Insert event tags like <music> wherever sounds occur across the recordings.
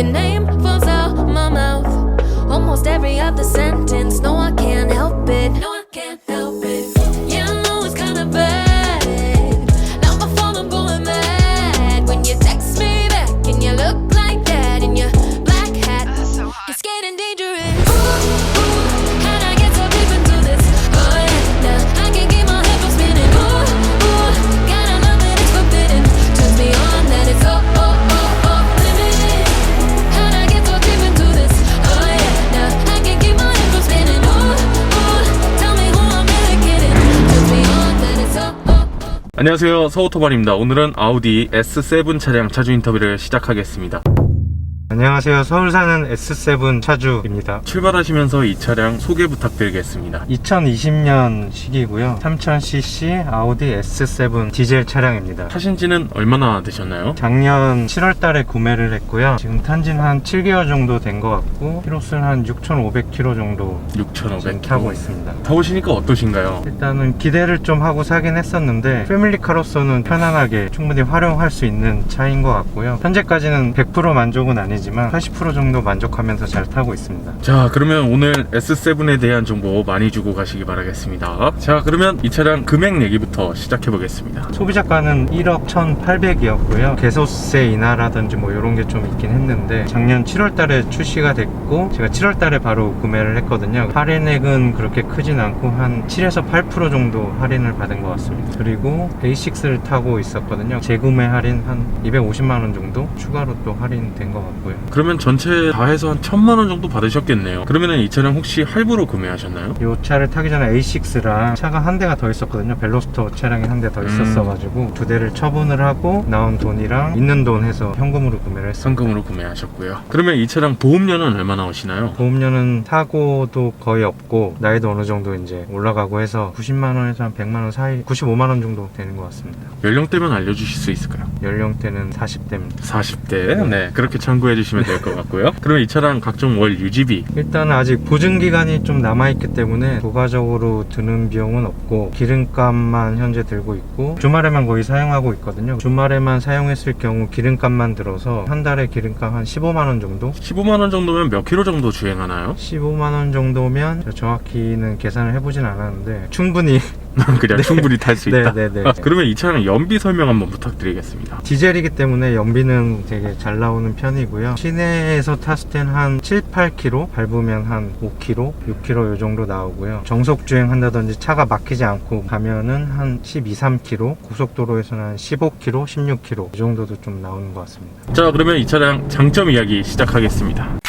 Your name falls out my mouth. Almost every other sentence. No, I can't help it. No, 안녕하세요. 서우토반입니다. 오늘은 아우디 S7 차량 차주 인터뷰를 시작하겠습니다 안녕하세요. 서울 사는 S7 차주입니다. 출발하시면서 이 차량 소개 부탁드리겠습니다 2020년 시기고요. 3000cc 아우디 S7 디젤 차량입니다. 타신 지는 얼마나 되셨나요? 작년 7월 달에 구매를 했고요. 지금 탄지는 한 7개월 정도 된 것 같고 키로수는 한 6,500km 정도 지금 6,500 타고 있습니다. 타보시니까 어떠신가요? 일단은 기대를 좀 하고 사긴 했었는데 패밀리카로서는 편안하게 충분히 활용할 수 있는 차인 것 같고요. 현재까지는 100% 만족은 아니 지만 80% 정도 만족하면서 잘 타고 있습니다. 자 그러면 오늘 S7에 대한 정보 많이 주고 가시기 바라겠습니다 자 그러면 이 차량 금액 얘기부터 시작해 보겠습니다 소비자가는 1억 1,800이었고요. 개소세 인하라든지 뭐 이런 게 좀 있긴 했는데 작년 7월 달에 출시가 됐고 제가 7월 달에 바로 구매를 했거든요. 할인액은 그렇게 크진 않고 한 7에서 8% 정도 할인을 받은 것 같습니다. 그리고 A6를 타고 있었거든요. 재구매 할인 한 250만 원 정도 추가로 또 할인된 것 같고요. 그러면 전체 다 해서 한 천만 원 정도 받으셨겠네요 그러면 이 차량 혹시 할부로 구매하셨나요? 이 차를 타기 전에 A6랑 차가 한 대가 더 있었거든요. 벨로스터 차량이 한 대더 음. 있었어가지고 두 대를 처분을 하고 나온 돈이랑 있는 돈 해서 현금으로 구매를 했습니다. 현금으로 구매하셨고요 그러면 이 차량 보험료는 얼마 나 오시나요? 보험료는 사고도 거의 없고 나이도 어느 정도 이제 올라가고 해서 90만 원에서 한 100만 원 사이 95만 원 정도 되는 것 같습니다. 연령대만 알려주실 수 있을까요? 연령대는 40대입니다. 40대 네 그렇게 참고해 주시면 될 것 같고요 그러면 이 차량 각종 월 유지비 일단 아직 보증 기간이 좀 남아 있기 때문에 부가적으로 드는 비용은 없고 기름값만 현재 들고 있고 주말에만 거의 사용하고 있거든요. 주말에만 사용했을 경우 기름값만 들어서 한 달에 기름값 한 15만 원 정도 15만 원 정도면 몇 킬로 정도 주행하나요? 15만 원 정도면 저 정확히는 계산을 해보진 않았는데 충분히 그냥 충분히 탈수 네, 있다 네, 네. 그러면 이 차량 연비 설명 한번 부탁드리겠습니다 디젤이기 때문에 연비는 되게 잘 나오는 편이고요. 시내에서 탔을 땐 한 7, 8km, 밟으면 한 5km, 6km 요 정도 나오고요. 정속 주행한다든지 차가 막히지 않고 가면은 한 12, 3km, 고속도로에서는 한 15km, 16km 이 정도도 좀 나오는 것 같습니다. 자 그러면 이 차량 장점 이야기 시작하겠습니다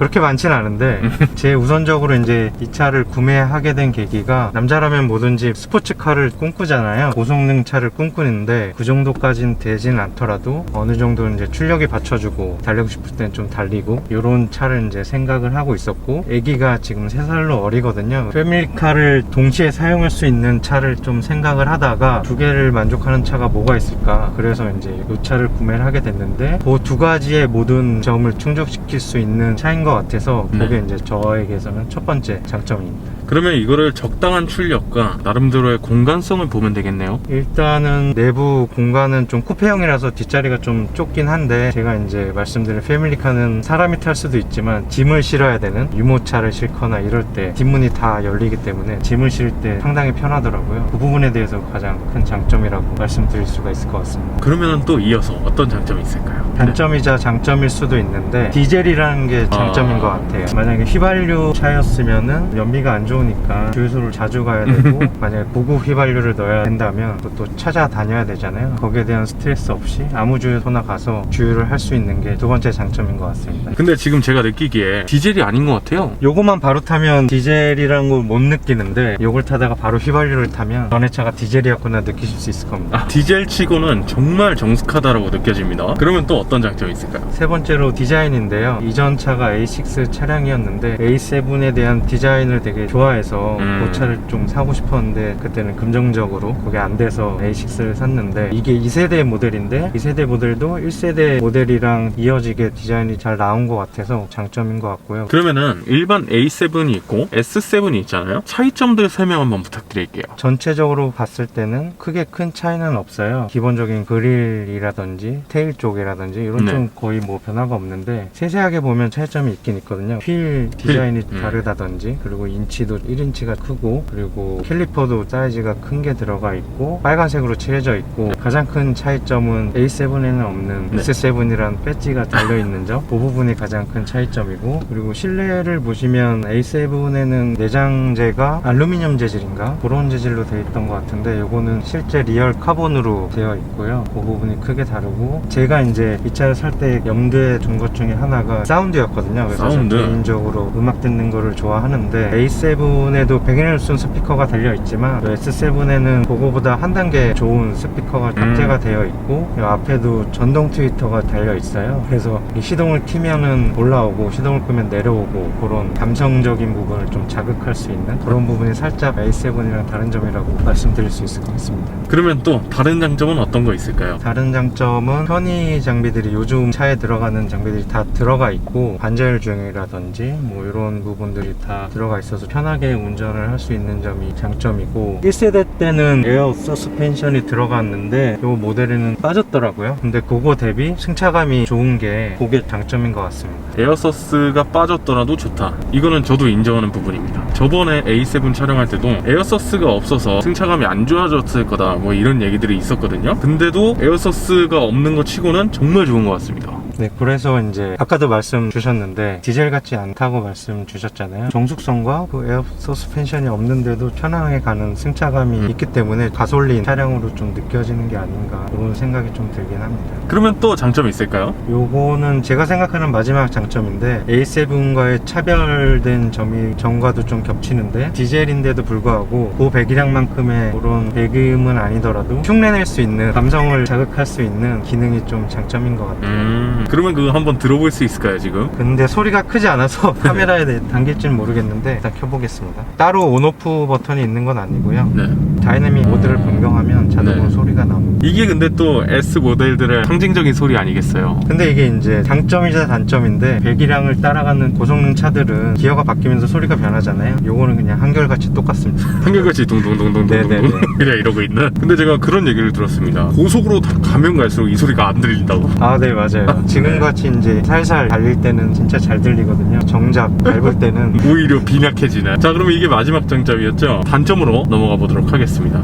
그렇게 많진 않은데 제 우선적으로 이제 이 차를 구매하게 된 계기가 남자라면 뭐든지 스포츠카를 꿈꾸잖아요. 고성능 차를 꿈꾸는데 그 정도까진 되진 않더라도 어느 정도 이제 출력이 받쳐주고 달리고 싶을 땐 좀 달리고 이런 차를 이제 생각을 하고 있었고 아기가 지금 3살로 어리거든요. 패밀리카를 동시에 사용할 수 있는 차를 좀 생각을 하다가 두 개를 만족하는 차가 뭐가 있을까? 그래서 이제 이 차를 구매를 하게 됐는데 그 두 가지의 모든 점을 충족시킬 수 있는 차인 것 같아서 네. 그게 이제 저에게서는 첫 번째 장점입니다. 그러면 이거를 적당한 출력과 나름대로의 공간성을 보면 되겠네요 일단은 내부 공간은 좀 쿠페형이라서 뒷자리가 좀 좁긴 한데 제가 이제 말씀드린 패밀리카는 사람이 탈 수도 있지만 짐을 실어야 되는 유모차를 싣거나 이럴 때 뒷문이 다 열리기 때문에 짐을 실을 때 상당히 편하더라고요. 그 부분에 대해서 가장 큰 장점이라고 말씀드릴 수가 있을 것 같습니다. 그러면 또 이어서 어떤 장점이 있을까요? 단점이자 장점일 수도 있는데 디젤이라는 게 장점인 아. 것 같아요. 만약에 휘발유 차였으면은 연비가 안 좋으니까 주유소를 자주 가야 되고 <laughs> 만약에 고급 휘발유를 넣어야 된다면 또, 또 찾아다녀야 되잖아요. 거기에 대한 스트레스 없이 아무 주유소나 가서 주유를 할 수 있는 게 두 번째 장점인 것 같습니다. 근데 지금 제가 느끼기에 디젤이 아닌 것 같아요 요거만 바로 타면 디젤이란 걸못 느끼는데 요걸 타다가 바로 휘발유를 타면 전에 차가 디젤이었구나 느끼실 수 있을 겁니다. 아, 디젤 치고는 정말 정숙하다라고 느껴집니다 그러면 또 어떤 장점이 있을까요? 세 번째로 디자인인데요. 이전 차가 A6 차량이었는데 A7에 대한 디자인을 되게 좋아해서 음. 그 차를 좀 사고 싶었는데 그때는 긍정적으로 그게 안 돼서 A6를 샀는데 이게 2세대 모델인데 2세대 모델도 1세대 모델이랑 이어지게 디자인이 잘 나온 것 같아서 장점인 것 같고요. 그러면은 일반 A7이 있고 S7이 있잖아요 차이점들 설명 한번 부탁드릴게요 전체적으로 봤을 때는 크게 큰 차이는 없어요. 기본적인 그릴이라든지 테일 쪽이라든지 라든지 이런 네. 좀 거의 뭐 변화가 없는데 세세하게 보면 차이점이 있긴 있거든요. 휠 디자인이 음. 다르다든지 그리고 인치도 1인치가 크고 그리고 캘리퍼도 사이즈가 큰 게 들어가 있고 빨간색으로 칠해져 있고 가장 큰 차이점은 A7에는 없는 네. S7이라는 배지가 달려 있는 점 그 부분이 가장 큰 차이점이고 그리고 실내를 보시면 A7에는 내장재가 알루미늄 재질인가 그런 재질로 되어 있던 것 같은데 요거는 실제 리얼 카본으로 되어 있고요 그 부분이 크게 다르고 제가 이제 이 차를 살 때 염두에 둔 것 중에 하나가 사운드였거든요 그래서 저 사운드? 개인적으로 음악 듣는 거를 좋아하는데 A7에도 100Hz 스피커가 달려 있지만 S7에는 그거보다 한 단계 좋은 스피커가 탑재가 음. 되어 있고 이 앞에도 전동 트위터가 달려 있어요. 그래서 이 시동을 키면은 올라오고 시동을 끄면 내려오고 그런 감성적인 부분을 좀 자극할 수 있는 그런 부분이 살짝 A7이랑 다른 점이라고 말씀드릴 수 있을 것 같습니다. 그러면 또 다른 장점은 어떤 거 있을까요? 다른 장점은 편의 장비 들이 요즘 차에 들어가는 장비들이 다 들어가 있고 반자율 주행이라든지 뭐 이런 부분들이 다 들어가 있어서 편하게 운전을 할 수 있는 점이 장점이고 1세대 때는 에어 서스펜션이 들어갔는데 이 모델에는 빠졌더라고요 근데 그거 대비 승차감이 좋은 게 그게 장점인 것 같습니다 에어서스가 빠졌더라도 좋다. 이거는 저도 인정하는 부분입니다. 저번에 A7 촬영할 때도 에어서스가 없어서 승차감이 안 좋아졌을 거다. 뭐 이런 얘기들이 있었거든요. 근데도 에어서스가 없는 거 치고는 정말 좋은 것 같습니다. 네, 그래서 이제 아까도 말씀 주셨는데 디젤 같지 않다고 말씀 주셨잖아요. 정숙성과 그 에어 서스펜션이 없는데도 편안하게 가는 승차감이 음. 있기 때문에 가솔린 차량으로 좀 느껴지는 게 아닌가 그런 생각이 좀 들긴 합니다. 그러면 또 장점이 있을까요? 요거는 제가 생각하는 마지막 장점인데 A7과의 차별된 점이 전과도 좀 겹치는데 디젤인데도 불구하고 고 배기량만큼의 그런 배금은 아니더라도 흉내낼 수 있는 감성을 자극할 수 있는 기능이 좀 장점인 것 같아요. 음, 그러면 그거 한번 들어볼 수 있을까요, 지금? 근데 소리가 크지 않아서 <laughs> 카메라에 담길지는 모르겠는데 일단 켜보겠습니다. 따로 온오프 버튼이 있는 건 아니고요. 네. 다이내믹 모드를 변경하면 자동으로 네. 소리가 나옵니다. 이게 근데 또 S 모델들의 상징적인 소리 아니겠어요? 근데 이게 이제 장점이자 단점인데 배기량을 따라가는 고성능 차들은 기어가 바뀌면서 소리가 변하잖아요. 요거는 그냥 한결같이 똑같습니다. <laughs> 한결같이 둥둥둥둥둥둥. 그냥 <laughs> 이러고 있는 근데 제가 그런 얘기를 들었습니다 고속으로 다 가면 갈수록 이 소리가 안 들린다고 아, 네, 맞아요. <laughs> 지금같이 이제 살살 달릴 때는 진짜 잘 들리거든요. 정작 밟을 때는 오히려 빈약해지네 자 그러면 이게 마지막 장점이었죠 단점으로 넘어가 보도록 하겠습니다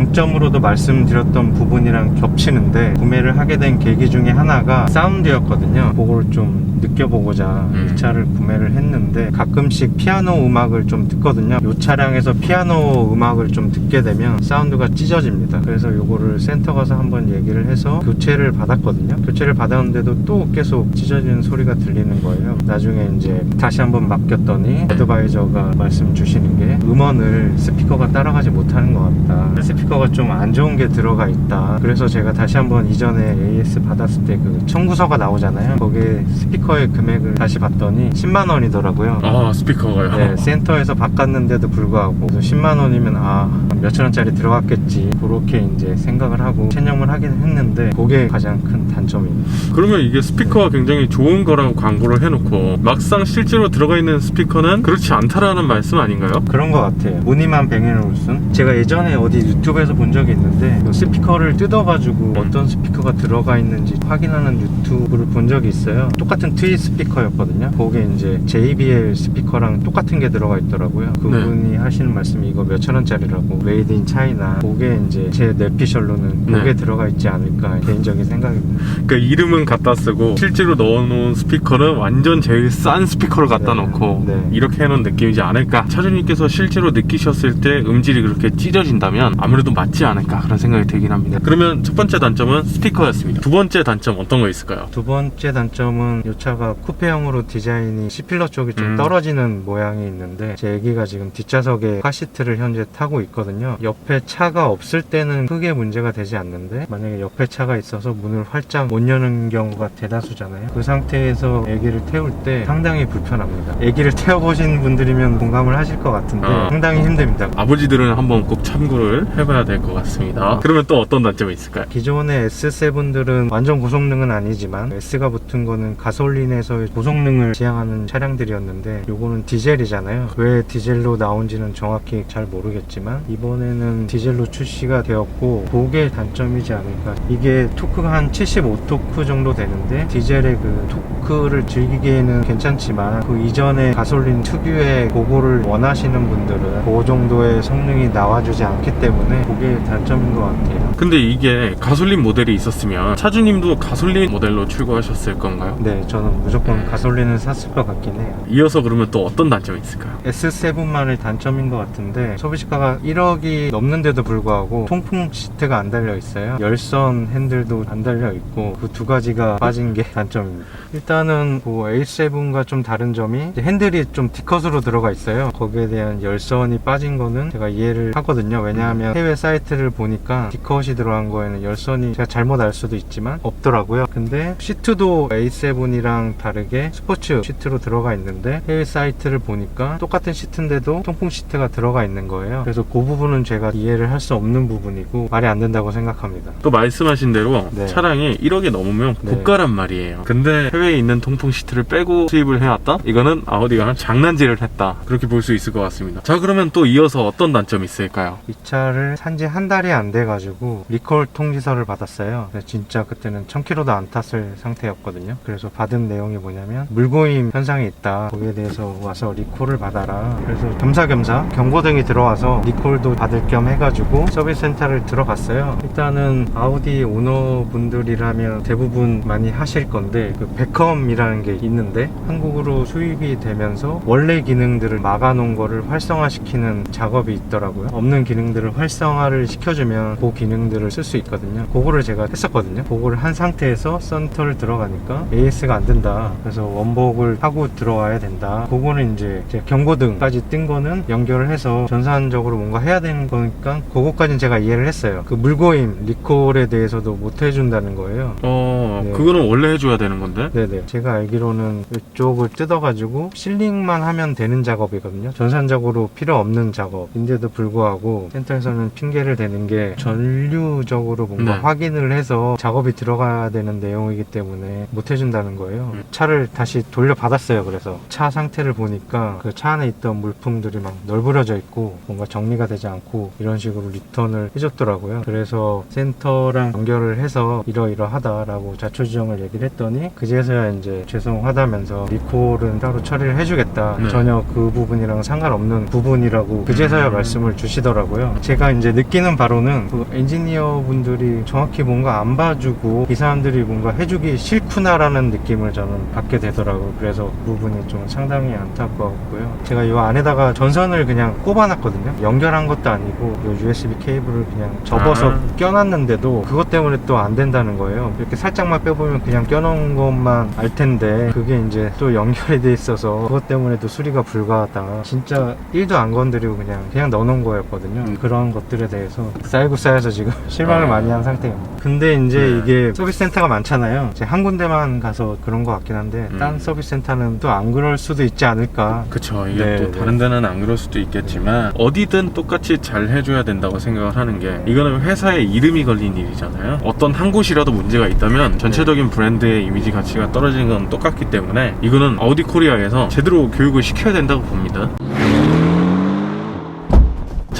장점으로도 말씀드렸던 부분이랑 겹치는데 구매를 하게 된 계기 중에 하나가 사운드였거든요. 그걸 좀 느껴보고자 음. 이 차를 구매를 했는데 가끔씩 피아노 음악을 좀 듣거든요. 이 차량에서 피아노 음악을 좀 듣게 되면 사운드가 찢어집니다. 그래서 이거를 센터 가서 한번 얘기를 해서 교체를 받았거든요. 교체를 받았는데도 또 계속 찢어지는 소리가 들리는 거예요. 나중에 이제 다시 한번 맡겼더니 어드바이저가 말씀 주시는 게 음원을 스피커가 따라가지 못하는 것 같다. 스피 커가 좀 안 좋은 게 들어가 있다. 그래서 제가 다시 한번 이전에 AS 받았을 때 그 청구서가 나오잖아요. 거기에 스피커의 금액을 다시 봤더니 10만 원이더라고요. 아 스피커가요 네, 센터에서 바꿨는데도 불구하고 그래서 10만 원이면 아 몇천 원짜리 들어갔겠지 그렇게 이제 생각을 하고 체념을 하긴 했는데 그게 가장 큰 단점입니다. 그러면 이게 스피커가 굉장히 좋은 거라고 광고를 해놓고 막상 실제로 들어가 있는 스피커는 그렇지 않다라는 말씀 아닌가요? 그런 것 같아요. 무늬만 뱅앤올슨. 제가 예전에 어디 유튜브 에서 본 적이 있는데 그 스피커를 뜯어가지고 어떤 스피커가 들어가 있는지 확인하는 유튜브를 본 적이 있어요. 똑같은 트위 스피커였거든요. 거기에 이제 JBL 스피커랑 똑같은 게 들어가 있더라고요. 그분이 하시는 말씀이 이거 몇천 원짜리라고 메이드 인 차이나 그게 이제 제 뇌피셜로는 그게 네. 들어가 있지 않을까 개인적인 생각입니다. 그러니까 이름은 갖다 쓰고 실제로 넣어놓은 스피커는 완전 제일 싼 스피커를 갖다 네, 놓고 네. 이렇게 해놓은 느낌이지 않을까 차주님께서 실제로 느끼셨을 때 음질이 그렇게 찢어진다면 아무래도 맞지 않을까 그런 생각이 들긴 합니다 그러면 첫 번째 단점은 스피커였습니다 두 번째 단점 어떤 거 있을까요? 두 번째 단점은 이 차가 쿠페형으로 디자인이 C필러 쪽이 좀 음. 떨어지는 모양이 있는데 제 애기가 지금 뒷좌석에 카시트를 현재 타고 있거든요 옆에 차가 없을 때는 크게 문제가 되지 않는데 만약에 옆에 차가 있어서 문을 활짝 못 여는 경우가 대다수잖아요 그 상태에서 애기를 태울 때 상당히 불편합니다 애기를 태워보신 분들이면 공감을 하실 것 같은데 어. 상당히 힘듭니다 아버지들은 한번 꼭 참고를 해봐야 될 것 같습니다 그러면 또 어떤 단점이 있을까요? 기존의 S7들은 완전 고성능은 아니지만 S가 붙은 거는 가솔린에서의 고성능을 지향하는 차량들이었는데 요거는 디젤이잖아요. 왜 디젤로 나온지는 정확히 잘 모르겠지만 이번 이번에는 디젤로 출시가 되었고 그게 단점이지 않을까 이게 토크가 한 75토크 정도 되는데 디젤의 그 토크를 즐기기에는 괜찮지만 그 이전에 가솔린 특유의 그거를 원하시는 분들은 그 정도의 성능이 나와주지 않기 때문에 그게 단점인 것 같아요 근데 이게 가솔린 모델이 있었으면 차주님도 가솔린 모델로 출고하셨을 건가요? 네 저는 무조건 가솔린을 샀을 것 같긴 해요 이어서 그러면 또 어떤 단점이 있을까요? S7만의 단점인 것 같은데 소비시가가 1억이 넘는데도 불구하고 통풍 시트가 안 달려 있어요. 열선 핸들도 안 달려 있고 그 두 가지가 빠진 게 <laughs> 단점입니다. 일단은 뭐 A7과 좀 다른 점이 핸들이 좀 D컷으로 들어가 있어요. 거기에 대한 열선이 빠진 거는 제가 이해를 하거든요. 왜냐하면 해외 사이트를 보니까 D컷이 들어간 거에는 열선이 제가 잘못 알 수도 있지만 없더라고요. 근데 시트도 A7이랑 다르게 스포츠 시트로 들어가 있는데 해외 사이트를 보니까 똑같은 시트인데도 통풍 시트가 들어가 있는 거예요. 그래서 그 부분은 제가 이해를 할 수 없는 부분이고 말이 안 된다고 생각합니다. 또 말씀하신 대로 네. 차량이 1억이 넘으면 네. 고가란 말이에요. 근데 해외에 있는 통풍 시트를 빼고 수입을 해왔다? 이거는 아우디가 장난질을 했다. 그렇게 볼 수 있을 것 같습니다. 자, 그러면 또 이어서 어떤 단점이 있을까요? 이 차를 산지 한 달이 안 돼가지고 리콜 통지서를 받았어요. 진짜 그때는 1000km도 안 탔을 상태였거든요. 그래서 받은 내용이 뭐냐면 물고임 현상이 있다. 거기에 대해서 와서 리콜을 받아라. 그래서 겸사겸사 경고등이 들어와서 리콜도 받을 겸 해가지고 서비스 센터를 들어갔어요. 일단은 아우디 오너분들이라면 대부분 많이 하실 건데 그 베컴이라는 게 있는데 한국으로 수입이 되면서 원래 기능들을 막아놓은 거를 활성화시키는 작업이 있더라고요. 없는 기능들을 활성화 를 시켜주면 그 기능들을 쓸 수 있거든요. 그거를 제가 했었거든요. 그거를 한 상태에서 센터를 들어가니까 AS가 안 된다. 그래서 원복을 하고 들어와야 된다. 그거는 이제 경고등까지 뜬 거는 연결을 해서 전산적으로 뭔가 해야 되는 거니까 그거까지는 제가 이해를 했어요. 그 물고임 리콜에 대해서도 못 해준다는 거예요. 어, 네. 그거는 원래 해줘야 되는 건데? 네네. 제가 알기로는 이쪽을 뜯어가지고 실링만 하면 되는 작업이거든요. 전산적으로 필요 없는 작업인데도 불구하고 센터에서는 핑계를 대는 게 전류적으로 뭔가 네. 확인을 해서 작업이 들어가야 되는 내용이기 때문에 못 해준다는 거예요. 음. 차를 다시 돌려받았어요. 그래서 차 상태를 보니까 그 차 안에 있던 물품들이 막 널브러져 있고 뭔가 정리가 되지 않고 이런 식으로 리턴을 해줬더라고요. 그래서 센터랑 연결을 해서 이러이러하다라고 자초지종을 얘기를 했더니 그제서야 이제 죄송하다면서 리콜은 따로 처리를 해주겠다. 네. 전혀 그 부분이랑 상관없는 부분이라고 그제서야 음. 말씀을 주시더라고요. 제가 이제 느끼는 바로는 그 엔지니어 분들이 정확히 뭔가 안 봐주고 이 사람들이 뭔가 해주기 싫구나라는 느낌을 저는 받게 되더라고요. 그래서 그 부분이 좀 상당히 안타까웠고요. 제가 이 안에다가 전선을 그냥 꼽아놨거든요. 연결한 것도 아니고 이 USB 케이블을 그냥 접어서 아. 껴놨는데도 그것 때문에 또 안 된다는 거예요. 이렇게 살짝만 빼보면 그냥 껴놓은 것만 알 텐데 그게 이제 또 연결이 돼 있어서 그것 때문에도 수리가 불가하다. 진짜 1도 안 건드리고 그냥 그냥 넣어놓은 거였거든요. 음. 그런 것들 에 대해서 쌓이고 쌓여서 지금 <laughs> 실망을 아. 많이 한 상태입니다. 근데 이제 네. 이게 서비스 센터가 많잖아요. 이제 한 군데만 가서 그런 것 같긴 한데 음. 딴 서비스 센터는 또 안 그럴 수도 있지 않을까. 그쵸. 이게 네, 또 네. 다른 데는 안 그럴 수도 있겠지만 어디든 똑같이 잘 해줘야 된다고 생각을 하는 게 이거는 회사의 이름이 걸린 일이잖아요. 어떤 한 곳이라도 문제가 있다면 전체적인 브랜드의 이미지 가치가 떨어지는 건 똑같기 때문에 이거는 아우디 코리아에서 제대로 교육을 시켜야 된다고 봅니다.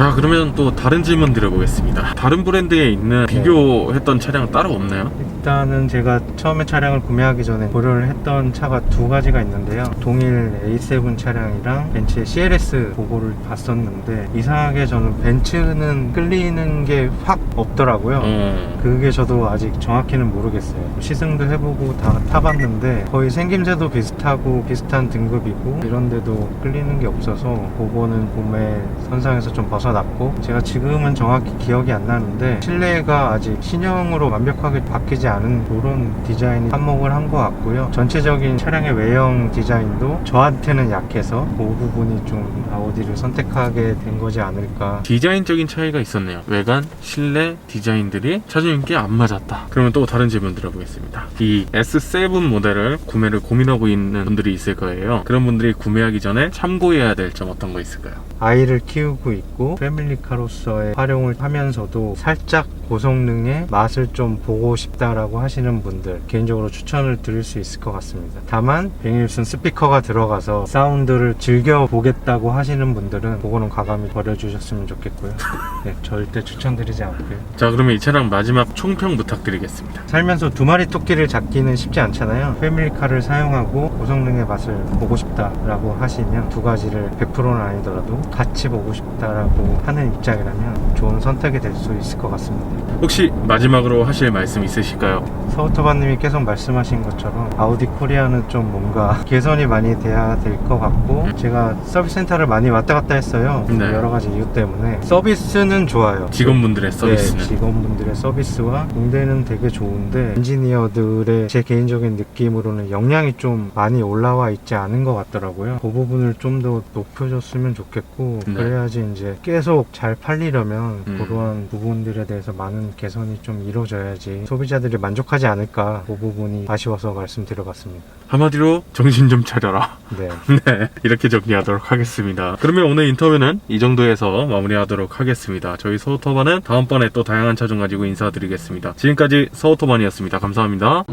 자 그러면 또 다른 질문 드려보겠습니다. 다른 브랜드에 있는 네. 비교했던 차량 따로 없나요? 일단은 제가 처음에 차량을 구매하기 전에 고려를 했던 차가 두 가지가 있는데요. 동일 A7 차량이랑 벤츠의 CLS 보고를 봤었는데 이상하게 저는 벤츠는 끌리는 게 확 없더라고요. 어. 그게 저도 아직 정확히는 모르겠어요. 시승도 해보고 다 타봤는데 거의 생김새도 비슷하고 비슷한 등급이고 이런데도 끌리는 게 없어서 그거는 구매 선상에서 좀 벗어 났고 제가 지금은 정확히 기억이 안 나는데 실내가 아직 신형으로 완벽하게 바뀌지 않은 그런 디자인이 한몫을 한 것 같고요. 전체적인 차량의 외형 디자인도 저한테는 약해서 그 부분이 좀 아우디를 선택하게 된 거지 않을까 디자인적인 차이가 있었네요. 외관, 실내, 디자인들이 차주님께 안 맞았다. 그러면 또 다른 질문 드려보겠습니다. 이 S7 모델을 구매를 고민하고 있는 분들이 있을 거예요. 그런 분들이 구매하기 전에 참고해야 될 점 어떤 거 있을까요? 아이를 키우고 있고 패밀리카로서의 활용을 하면서도 살짝 고성능의 맛을 좀 보고 싶다라고 하시는 분들 개인적으로 추천을 드릴 수 있을 것 같습니다. 다만 베닐슨 스피커가 들어가서 사운드를 즐겨 보겠다고 하시는 분들은 그거는 과감히 버려주셨으면 좋겠고요. <laughs> 네, 절대 추천드리지 않고요. 자 그러면 이 차량 마지막 총평 부탁드리겠습니다. 살면서 두 마리 토끼를 잡기는 쉽지 않잖아요. 패밀리카를 사용하고 고성능의 맛을 보고 싶다라고 하시면 두 가지를 100%는 아니더라도 같이 보고 싶다라고 하는 입장이라면 좋은 선택이 될 수 있을 것 같습니다. 혹시 마지막으로 하실 말씀 있으실까요? 서우터바님이 계속 말씀하신 것처럼 아우디 코리아는 좀 뭔가 개선이 많이 돼야 될 것 같고 제가 서비스 센터를 많이 왔다 갔다 했어요. 네. 여러 가지 이유 때문에 서비스는 좋아요. 직원분들의 서비스는 네, 직원분들의 서비스와 공대는 되게 좋은데 엔지니어들의 제 개인적인 느낌으로는 역량이 좀 많이 올라와 있지 않은 것 같더라고요. 그 부분을 좀 더 높여줬으면 좋겠고 네. 그래야지 이제 계속 잘 팔리려면 음. 그러한 부분들에 대해서 많은 개선이 좀 이루어져야지 소비자들이 만족하지 않을까 그 부분이 아쉬워서 말씀드려봤습니다. 한마디로 정신 좀 차려라. 네. <laughs> 네, 이렇게 정리하도록 하겠습니다. 그러면 오늘 인터뷰는 이 정도에서 마무리하도록 하겠습니다. 저희 서우터반은 다음번에 또 다양한 차종 가지고 인사드리겠습니다. 지금까지 서우터반이었습니다. 감사합니다.